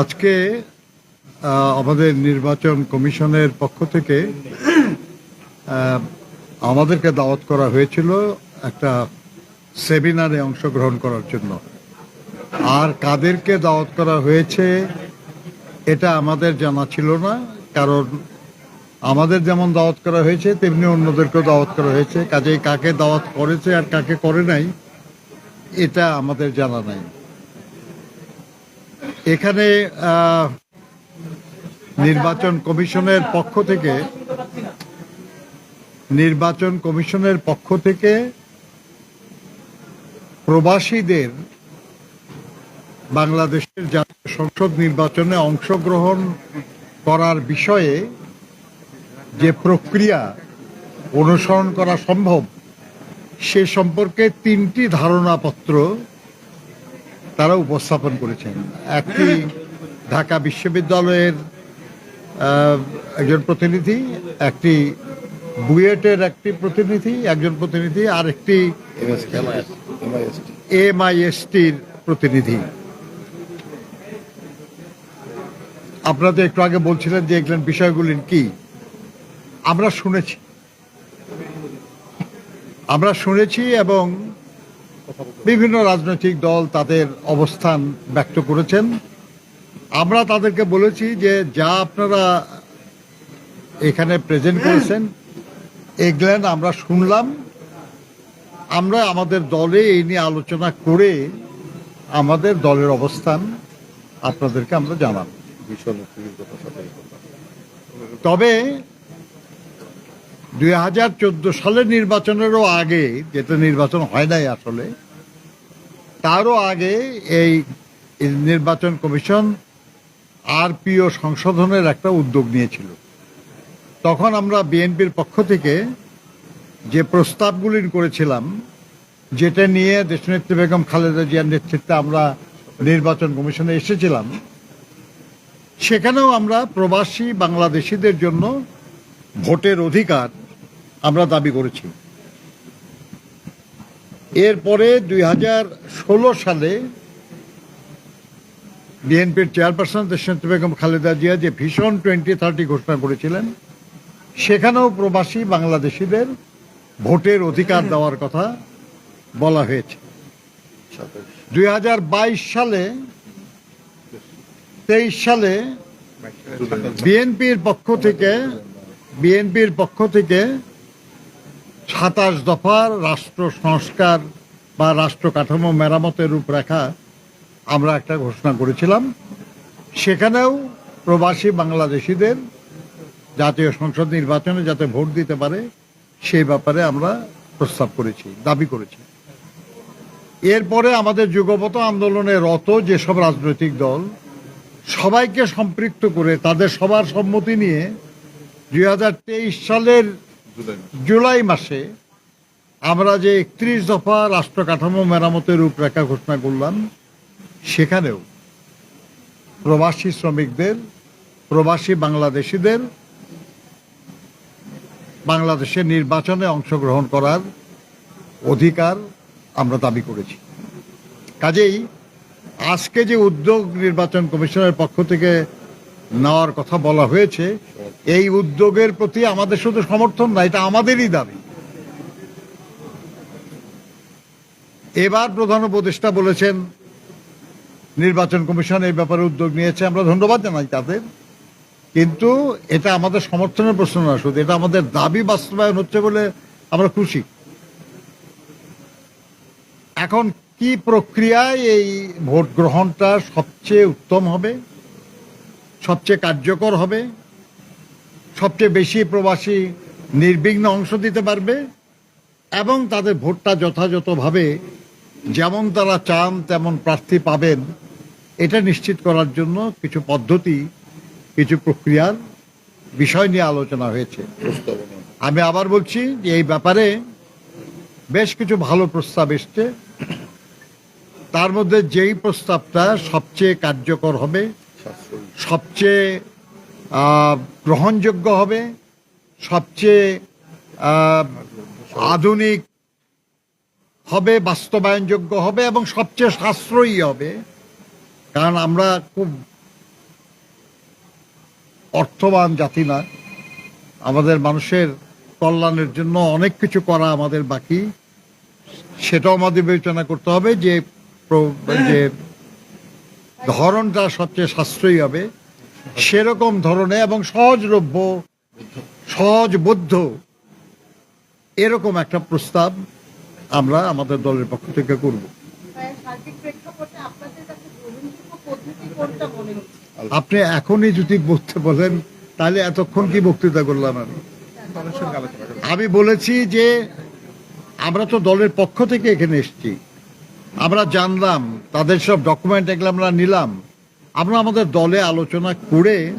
আজকে আমাদের নির্বাচন কমিশনের পক্ষ থেকে আমাদেরকে দাওয়াত করা হয়েছিল একটা সেমিনারে অংশগ্রহণ করার জন্য। আর কাদেরকে দাওয়াত করা হয়েছে, এটা আমাদের জানা ছিল না, কারণ আমাদের যেমন দাওয়াত করা হয়েছে, তেমনি অন্যদেরকেও দাওয়াত করা হয়েছে। কাজেই কাকে দাওয়াত করেছে আর কাকে করে নাই, এটা আমাদের জানা নাই। এখানে নির্বাচন কমিশনের পক্ষ থেকে, নির্বাচন কমিশনের পক্ষ থেকে প্রবাসীদের বাংলাদেশের জাতীয় সংসদ নির্বাচনে অংশগ্রহণ করার বিষয়ে যে প্রক্রিয়া অনুসরণ করা সম্ভব, সে সম্পর্কে তিনটি ধারণাপত্র তারা উপস্থাপন করেছেন। একটি ঢাকা বিশ্ববিদ্যালয়ের একজন প্রতিনিধি, একটি বুয়েটের একটি প্রতিনিধি, একজন প্রতিনিধি, আর একটি এমআইএসটির প্রতিনিধি। আপনারা তো একটু আগে বলছিলেন যে এগুলো বিষয়গুলি কি? আমরা শুনেছি। আমরা শুনেছি এবং বিভিন্ন রাজনৈতিক দল তাদের অবস্থান ব্যক্ত করেছেন। আমরা তাদেরকে বলেছি যে যা আপনারা এখানে প্রেজেন্ট করেছেন এগুলেন আমরা শুনলাম। আমরা আমাদের দলে এই নিয়ে আলোচনা করে আমাদের দলের অবস্থান আপনাদেরকে আমরা জানাব। তবে দুই হাজার চোদ্দ সালের নির্বাচনেরও আগে যেটা নির্বাচন হয় নাই আসলে তারও আগে এই নির্বাচন কমিশন আরপিও সংশোধনের একটা উদ্যোগ নিয়েছিল। তখন আমরা বিএনপির পক্ষ থেকে যে প্রস্তাবগুলি করেছিলাম, যেটা নিয়ে দেশনেত্রী বেগম খালেদা জিয়ার নেতৃত্বে আমরা নির্বাচন কমিশনে এসেছিলাম, সেখানেও আমরা প্রবাসী বাংলাদেশিদের জন্য ভোটের অধিকার আমরা দাবি করেছি। এরপরে দুই হাজার ষোলো সালে বিএনপির চেয়ারপারসন দেশনেত্রী বেগম খালেদা জিয়া যে ভীষণ টোয়েন্টি থার্টি ঘোষণা করেছিলেন সেখানেও প্রবাসী বাংলাদেশিদের ভোটের অধিকার দেওয়ার কথা বলা হয়েছে। দুই হাজার বাইশ সালে তেইশ সালে বিএনপির পক্ষ থেকে বিএনপির পক্ষ থেকে সাতাশ দফার রাষ্ট্র সংস্কার বা রাষ্ট্র কাঠামো মেরামতের রূপরেখা আমরা একটা ঘোষণা করেছিলাম। সেখানেও প্রবাসী বাংলাদেশিদের জাতীয় সংসদ নির্বাচনে যাতে ভোট দিতে পারে, সেই ব্যাপারে আমরা প্রস্তাব করেছি, দাবি করেছি। এরপরে আমাদের যুগপত আন্দোলনে রত যেসব রাজনৈতিক দল, সবাইকে সম্পৃক্ত করে তাদের সবার সম্মতি নিয়ে দুই হাজার তেইশ সালের জুলাই মাসে আমরা যে একত্রিশ দফা রাষ্ট্র কাঠামো মেরামতের রূপরেখা ঘোষণা করলাম, সেখানেও প্রবাসী শ্রমিকদের, প্রবাসী বাংলাদেশিদের, বাংলাদেশের নির্বাচনে অংশগ্রহণ করার অধিকার আমরা দাবি করেছি। কাজেই আজকে যে উদ্যোগ নির্বাচন কমিশনের পক্ষ থেকে নেওয়ার কথা বলা হয়েছে, এই উদ্যোগের প্রতি আমাদের শুধু সমর্থন না, এটা আমাদেরই দাবি। এবার প্রধান উপদেষ্টা বলেছেন, নির্বাচন কমিশন এই ব্যাপারে উদ্যোগ নিয়েছে, আমরা ধন্যবাদ জানাই তাদের। কিন্তু এটা আমাদের সমর্থনের প্রশ্ন না, শুধু এটা আমাদের দাবি বাস্তবায়ন হচ্ছে বলে আমরা খুশি। এখন কি প্রক্রিয়ায় এই ভোট গ্রহণটা সবচেয়ে উত্তম হবে? সবচেয়ে কার্যকর হবে, সবচেয়ে বেশি প্রবাসী নির্বিঘ্ন অংশ দিতে পারবে, এবং তাদের ভোটটা যথাযথভাবে যেমন তারা চান তেমন প্রার্থী পাবেন, এটা নিশ্চিত করার জন্য কিছু পদ্ধতি, কিছু প্রক্রিয়ার বিষয় নিয়ে আলোচনা হয়েছে। আমি আবার বলছি যে এই ব্যাপারে বেশ কিছু ভালো প্রস্তাব এসছে। তার মধ্যে যেই প্রস্তাবটা সবচেয়ে কার্যকর হবে সবচেয়ে গ্রহণযোগ্য হবে, সবচেয়ে আধুনিক হবে, বাস্তবায়নযোগ্য হবে, এবং সবচেয়ে সাশ্রয়ী হবে। কারণ আমরা খুব অর্থবান জাতি না। আমাদের মানুষের কল্যাণের জন্য অনেক কিছু করা আমাদের বাকি। সেটাও আমাদের বিবেচনা করতে হবে যে ধরনটা সবচেয়ে সাশ্রয়ী হবে। সেরকম ধরনের এবং সহজলভ্য সহজবোধ্য এরকম একটা প্রস্তাব আমরা আমাদের দলের পক্ষ থেকে করব। আপনি এখনই যদি বলতে বলেন, তাহলে এতক্ষণ কি বক্তৃতা করলাম আমি? আমি বলেছি যে আমরা তো দলের পক্ষ থেকে এখানে এসেছি। আমরা জানলাম, তাদের সব ডকুমেন্ট এগুলো আমরা নিলাম। আমরা আমাদের দলে আলোচনা করে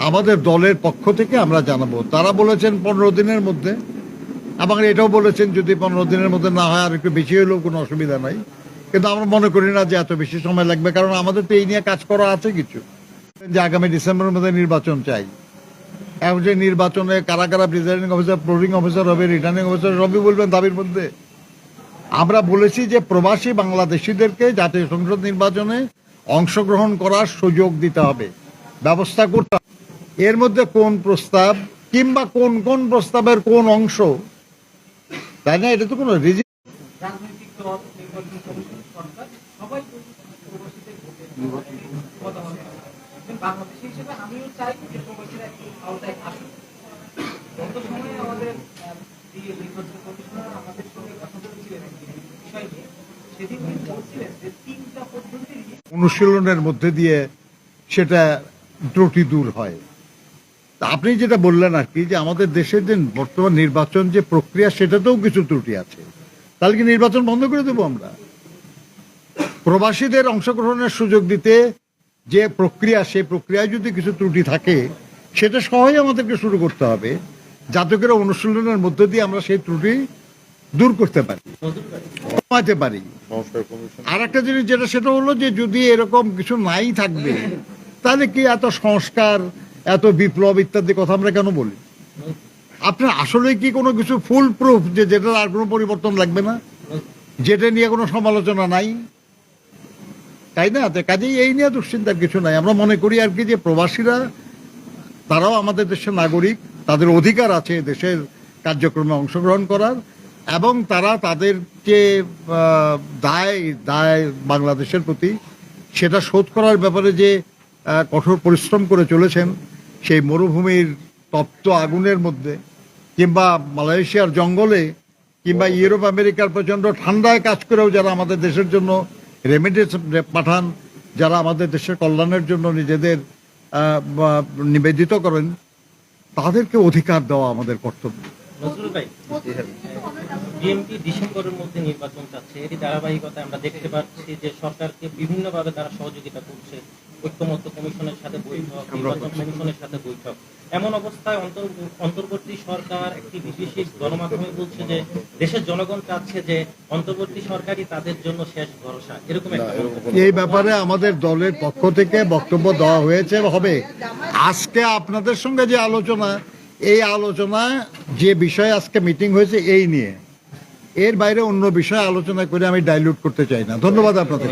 আমাদের দলের পক্ষ থেকে আমরা জানাব। তারা বলেছেন পনেরো দিনের মধ্যে। এবং এটাও বলেছেন যদি পনেরো দিনের মধ্যে না হয়, আর একটু বেশি হলেও কোনো অসুবিধা নাই। কিন্তু আমরা মনে করি না যে এত বেশি সময় লাগবে, কারণ আমাদের তো এই নিয়ে কাজ করা আছে কিছু। যে আগামী ডিসেম্বরের মধ্যে নির্বাচন চাই। এখন যে নির্বাচনে কারা কারা প্রিজাইডিং অফিসার প্রোলিং অফিসার হবে রিটার্নিং অফিসার সবই বলবেন দাবির মধ্যে। আমরা বলেছি যে প্রবাসী বাংলাদেশিদেরকে জাতীয় সংসদ নির্বাচনে অংশগ্রহণ করার সুযোগ দিতে হবে, ব্যবস্থা করতে। এর মধ্যে কোন প্রস্তাব কিংবা কোন কোন প্রস্তাবের কোন অংশ, তাই না? এটা তো কোনো রিজি চাই যে প্রবাসীরা আওতায় আসুক। আমাদের আহ, যে নির্বাচন কমিশনার আমাদের সঙ্গে কথা বলেছিলেন একটি বিষয় নিয়ে সেদিন তিনি বলছিলেন যে তিনটা পদ্ধতি নিয়ে অনুশীলনের মধ্যে দিয়ে সেটা ত্রুটি দূর হয়। আপনি যেটা বললেন আর কি, যে আমাদের দেশের যে বর্তমান নির্বাচন যে প্রক্রিয়া, সেটাতেও কিছু ত্রুটি আছে। তাহলে কি নির্বাচন বন্ধ করে দেবো আমরা? প্রবাসীদের অংশগ্রহণের সুযোগ দিতে যে প্রক্রিয়া, সেই প্রক্রিয়ায় যদি কিছু ত্রুটি থাকে, সেটা সহজে আমাদেরকে শুরু করতে হবে। যাতে করে অনুশীলনের মধ্য দিয়ে আমরা সেই ত্রুটি দূর করতে পারি কমাতে পারি। আর একটা জিনিস যেটা সেটা হলো যে যদি এরকম কিছু নাই থাকবে তাহলে কি এত সংস্কার এত বিপ্লব ইত্যাদি কথা আমরা কেন বলি? আপনার আসলে কি কোনো কিছু ফুল প্রুফ যে যেটার আর কোনো পরিবর্তন লাগবে না? যেটা নিয়ে কোনো সমালোচনা নাই? তাই না? তো কাজেই এই নিয়ে দুশ্চিন্তার কিছু নাই। আমরা মনে করি আর কি যে প্রবাসীরা তারাও আমাদের দেশের নাগরিক তাদের অধিকার আছে দেশের কার্যক্রমে অংশগ্রহণ করার। এবং তারা তাদের যে দায় দায় বাংলাদেশের প্রতি। সেটা শোধ করার ব্যাপারে যে কঠোর পরিশ্রম করে চলেছেন, সেই মরুভূমির তপ্ত আগুনের মধ্যে, কিংবা মালয়েশিয়ার জঙ্গলে, কিংবা ইউরোপ, আমেরিকার প্রচণ্ড ঠান্ডায় কাজ করেও যারা আমাদের দেশের জন্য রেমিডেন্স পাঠান, যারা আমাদের দেশের কল্যাণের জন্য নিজেদের নিবেদিত করেন, তাদেরকে অধিকার দেওয়া আমাদের কর্তব্য। বিএনপি ডিসেম্বরের মধ্যে নির্বাচন চাচ্ছে। এরই ধারাবাহিকতায় আমরা দেখতে পাচ্ছি যে সরকারকে বিভিন্নভাবে তারা সহযোগিতা করছে। ঐক্যমত্য কমিশনের সাথে বৈঠক নির্বাচন কমিশনের সাথে বৈঠক। এমন অবস্থায় অন্তর্বর্তী সরকার একটি বিশেষ গণমাধ্যমে বলছে যে দেশের জনগণ চাচ্ছে যে অন্তর্বর্তী সরকারই তাদের জন্য শেষ ভরসা। এরকম এই ব্যাপারে আমাদের দলের পক্ষ থেকে বক্তব্য দেওয়া হয়েছে হবে। আজকে আপনাদের সঙ্গে যে আলোচনা এই আলোচনা যে বিষয়ে আজকে মিটিং হয়েছে এই নিয়ে। এর বাইরে অন্য বিষয়ে আলোচনা করে আমি ডাইলিউট করতে চাই না। ধন্যবাদ আপনাদের।